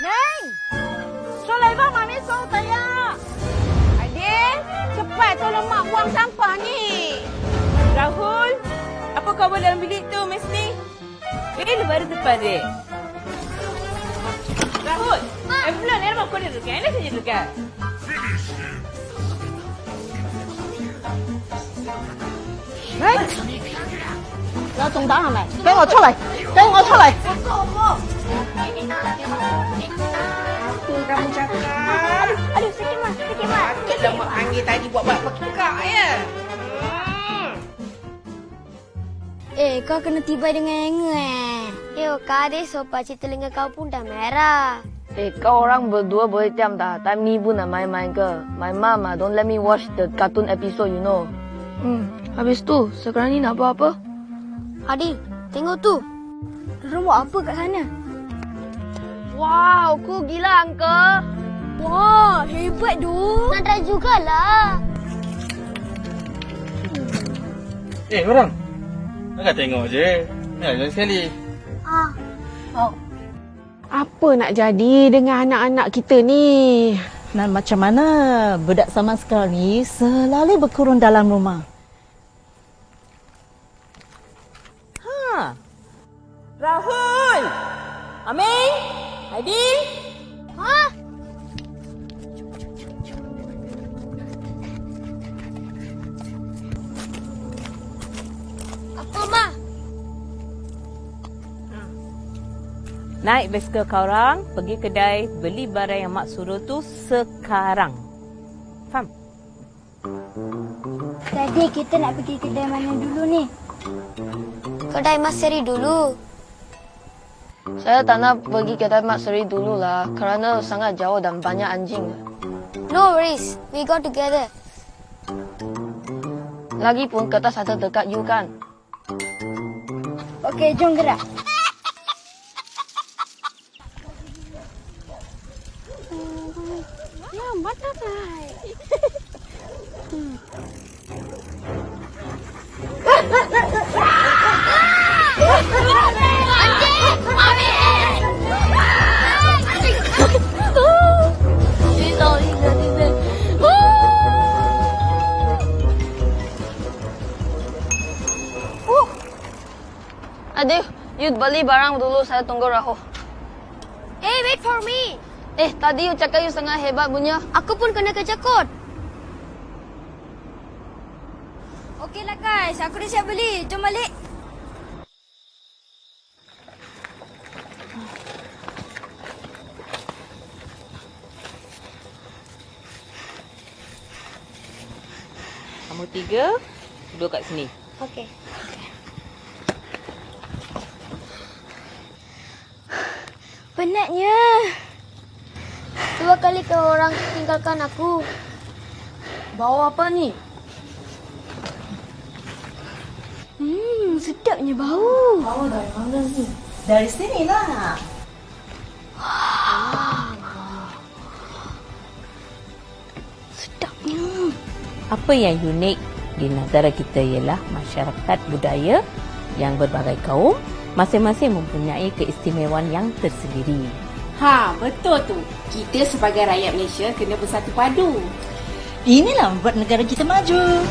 Neng! Sulaiman, Mami Song tanya. Adik, cepat tolong Mak buang sampah ni. Rahul, apa kau buat dalam bilik tu, Mesti? Eh, baru tepat dek. Rahul, envelope ni rumah kau dia dekat. Ini saja dekat. Neng! 要总打上来，给我出来，给我出来！ Kamu cakap. Aduh, sakit mak, sakit mak. Kita mak panggil tadi buat-buat pekak ya. Eh, kau kena tiba dengan hanger eh. Eh, kade sopa cik telinga kau pun dah merah. Eh, kau orang berdua boleh diam tak? Time ni pun nak main-main ke? My mama don't let me watch the cartoon episode, you know. Hmm, habis tu, sekarang ni nak buat apa? Adil, tengok tu. Dorang buat apa kat sana? Wow, cool gila, uncle. Wah, hebat tu. Nak try jugalah. Eh, orang. Jangan tengok je. Ya, jangan sekali. Ah, Apa nak jadi dengan anak-anak kita ni? Dan macam mana budak zaman sekarang ni selalu berkurung dalam rumah. Ha. Rahul! Amin? Aidil? ha? Apa, Ma? Naik basikal kau orang, pergi kedai, beli barang yang mak suruh tu sekarang. Faham? Jadi kita nak pergi kedai mana dulu ni? Kedai Mas Seri dulu. Saya tak nak pergi kedai Mak Seri dulu lah. Kerana sangat jauh dan banyak anjing. No worries, we go together. Lagipun kertas ada dekat you kan? Okey, jom gerak. Ya, butterfly. Adik, you beli barang dulu, saya tunggu Rahul. Hey, wait for me. Eh, tadi you cakap you sangat hebat punya. Aku pun kena kecekut. Okeylah guys, aku dah siap beli. Jom balik. Kamu tiga, duduk kat sini. Okey. Penatnya. Dua kali kau orang tinggalkan aku. Bawa apa ni? Hmm, sedapnya bau. Oh, dari mana ni? Dari sini lah. Sedapnya. Apa yang unik di negara kita ialah masyarakat budaya yang berbagai kaum masing-masing mempunyai keistimewaan yang tersendiri. Ha, betul tu. Kita sebagai rakyat Malaysia kena bersatu padu. Inilah membuat negara kita maju.